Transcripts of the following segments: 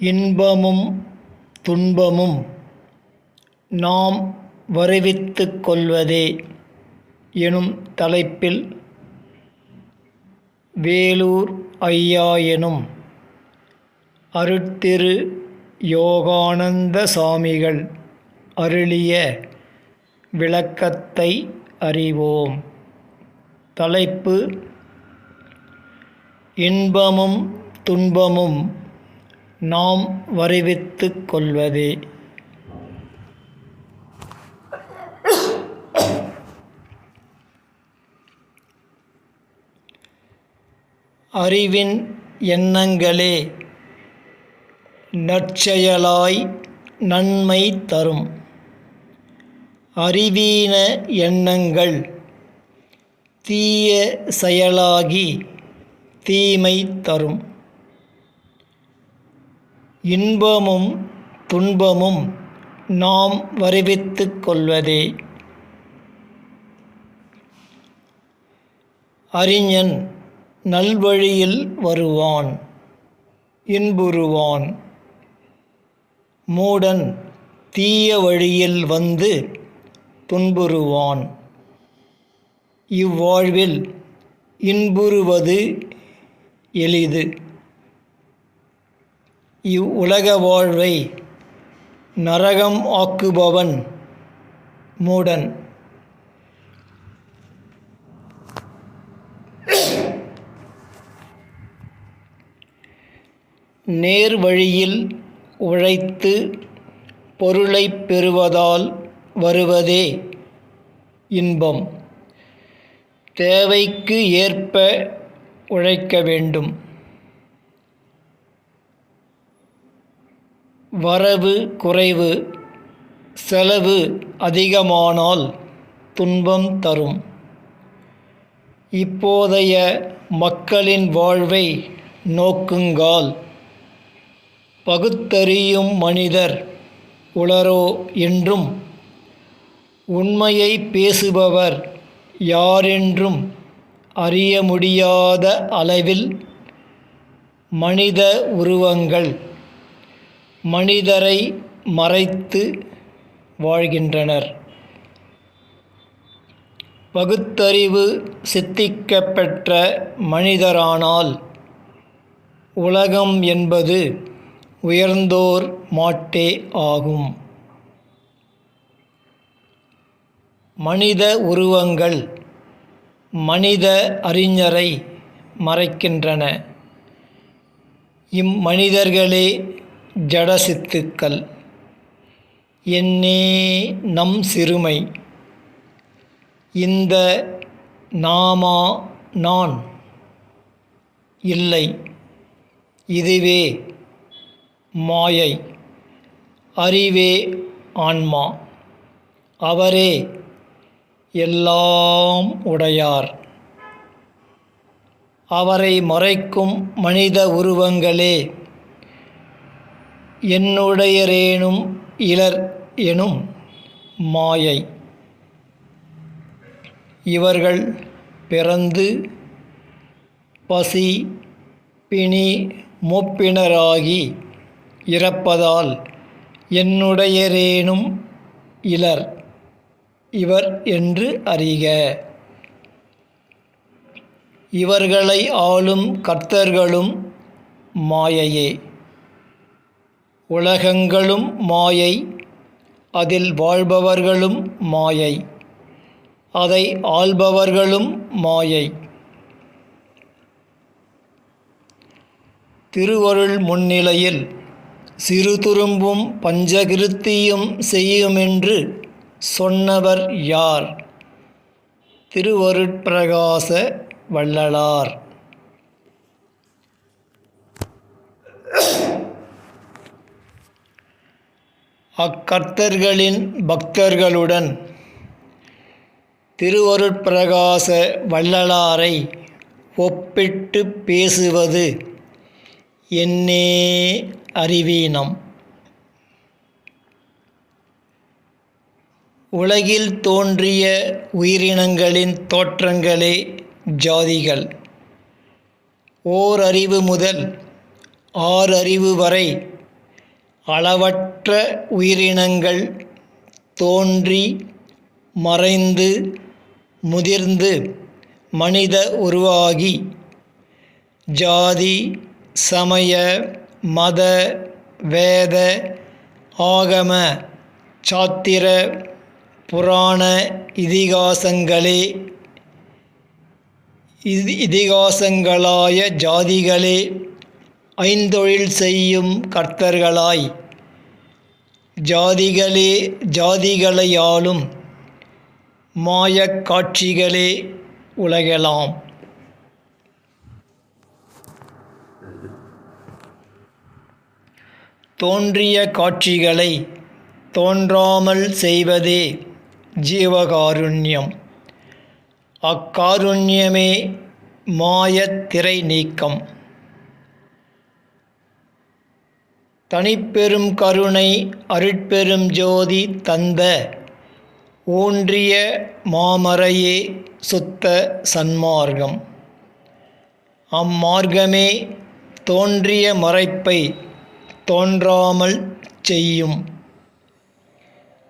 இன்பமும் துன்பமும் நாம் வருவித்து கொள்வதே எனும் தலைப்பில் வேலூர் ஐயா எனும் அருட்திரு யோகானந்த சாமிகள் அருளிய விளக்கத்தை அறிவோம். தலைப்பு இன்பமும் துன்பமும் நாம் வருவித்து கொள்வதே. அறிவின் எண்ணங்களே நற்செயலாய் நன்மை தரும். அறிவீன எண்ணங்கள் தீய செயலாகி தீமை தரும். இன்பமும் துன்பமும் நாம் வருவித்து கொள்வதே. அறிஞன் நல்வழியில் வருவான் இன்புறுவான். மூடன் தீய வழியில் வந்து துன்புறுவான். இவ்வாழ்வில் இன்புறுவது எளிது. இவ்வுலக வாழ்வை நரகம் ஆக்குபவன் மூடன். நேர் வழியில் உழைத்து பொருளைப் பெறுவதால் வருவதே இன்பம். தேவைக்கு ஏற்ப உழைக்க வேண்டும். வரவு குறைவு செலவு அதிகமானால் துன்பம் தரும். இப்போதைய மக்களின் வாழ்வை நோக்குங்கால் பகுத்தறியும் மனிதர் உளரோ என்றும் உண்மையை பேசுபவர் யாரென்றும் அறிய முடியாத அளவில் மனித உருவங்கள் மனிதரை மறைத்து வாழ்கின்றனர். பகுத்தறிவு சித்திக்கப் பெற்ற மனிதரானால் உலகம் என்பது உயர்ந்தோர் மாட்டே ஆகும். மனித உருவங்கள் மனித அறிஞரை மறைக்கின்றன. இம்மனிதர்களே ஜடசித்துக்கள். என்னே நம் சிறுமை இந்த நாமா நான் இல்லை இதுவே மாயை அறிவே ஆன்மா அவரே எல்லாம் உடையார். அவரை மறைக்கும் மனித உருவங்களே என்னுடையரேனும் இலர் எனும் மாயை. இவர்கள் பிறந்து பசி பிணி மூப்பினராகி இறப்பதால் என்னுடையரேனும் இலர் இவர் என்று அறிக. இவர்களை ஆளும் கர்த்தர்களும் மாயையே. உலகங்களும் மாயை அதில் வாழ்பவர்களும் மாயை அதை ஆள்பவர்களும் மாயை. திருவருள் முன்னிலையில் சிறு துரும்பும் பஞ்சகிருத்தியும் செய்யுமென்று சொன்னவர் யார்? திருவருட்பிரகாச வள்ளலார். அக்கர்த்தர்களின் பக்தர்களுடன் திருவருட்பிரகாச வள்ளலாரை ஒப்பிட்டு பேசுவது என்னே அறிவீனம். உலகில் தோன்றிய உயிரினங்களின் தோற்றங்களே ஜாதிகள். ஓரறிவு முதல் ஆறறிவு வரை அளவற்ற உயிரினங்கள் தோன்றி மறைந்து முதிர்ந்து மனித உருவாகி ஜாதி சமய மத வேத ஆகம சாத்திர புராண இதிகாசங்களே இதிகாசங்களாய ஜாதிகளே ஐந்தொழில் செய்யும் கர்த்தர்களாய் ஜாதிகளே ஜாதிகளையாலும் மாயக் காட்சிகளே உலகலாம். தோன்றிய காட்சிகளை தோன்றாமல் செய்வதே ஜீவகாருண்யம். அக்காருண்யமே மாயத் திரை நீக்கம். தனிப்பெரும் கருணை அருட்பெரும் ஜோதி தந்த ஊன்றிய மாமறையே சுத்த சன்மார்க்கம். அம்மார்க்கமே தோன்றிய மறைப்பை தோன்றாமல் செய்யும்.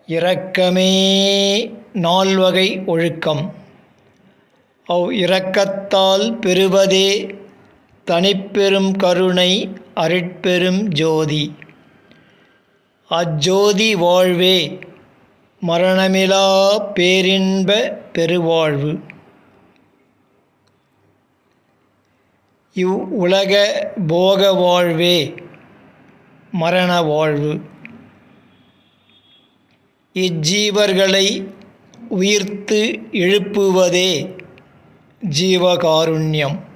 இரக்கமே நால்வகை ஒழுக்கம். அவ் இரக்கத்தால் பெறுவதே தனிப்பெரும் கருணை அருட்பெரும் ஜோதி. அஜோதி வாழ்வே மரணமிலா பேரின்ப பெருவாழ்வு. இவ் உலக போக வாழ்வே மரண வாழ்வு. இஜ்ஜீவர்களை உயிர்த்து எழுப்புவதே ஜீவகாருண்யம்.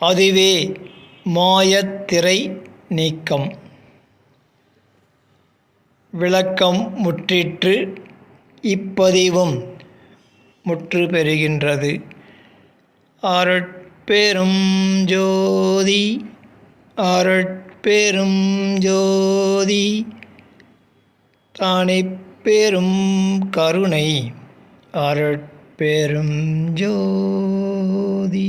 அதுவே மாயத்திரை நீக்கம். விளக்கம் முற்றிற்று இப்பதிவும் முற்று பெறுகின்றது. அருட்பெரும் ஜோதி அருட்பெரும் ஜோதி தானே பெரும் கருணை அருட்பெரும் ஜோதி.